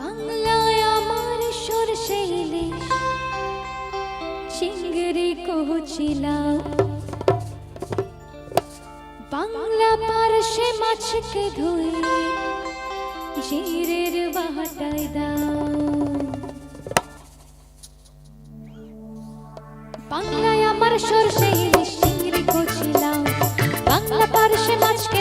বাংলায় আমার সরষে ইলিশ চিংড়ি কহুচিলাও বাংলা পারসে মাছকে ধুই জিরের বাহাটায় দাও বাংলায় আমার সরষে ইলিশ চিংড়ি কচিলাও বাংলা পারসে মাছকে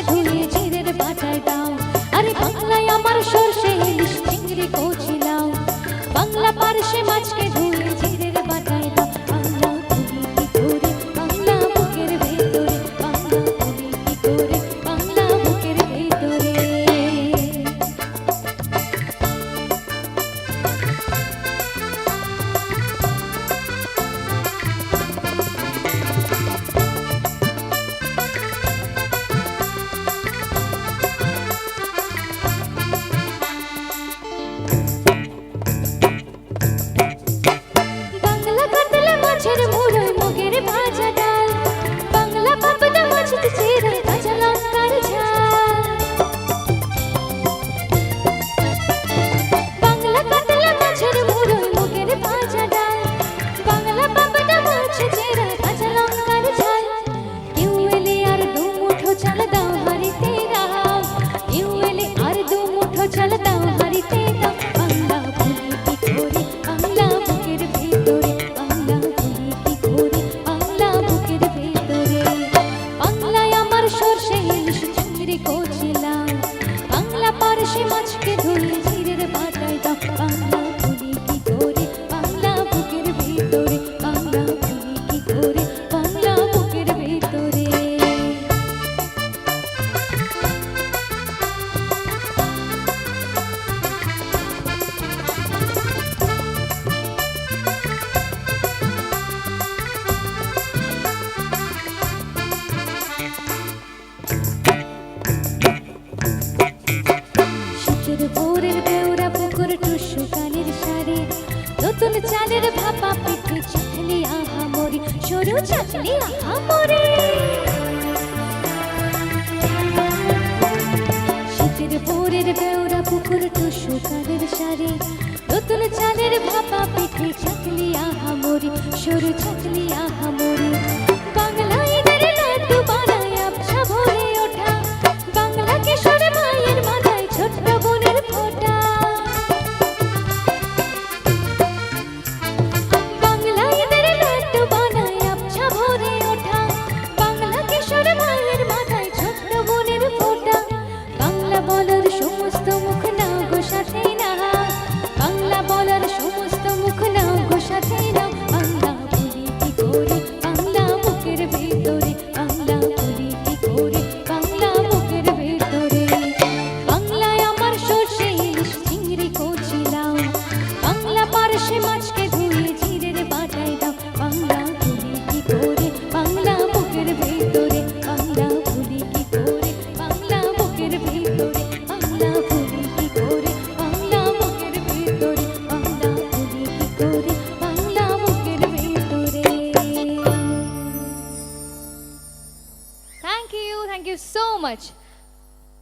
দুপুরের বেউরা পুকুর টুসু কানের সারি। নতুন চালের ভাপা পিঠে চাটলি আহা মরি সরু চাটলি আহা মরি শীতের ভোরের বেউরা পুকুর টুসু কালের সারি। নতুন চালের ভাপা পিঠে চাটলি আহা মরি সরু চাটলি আহা মরি much.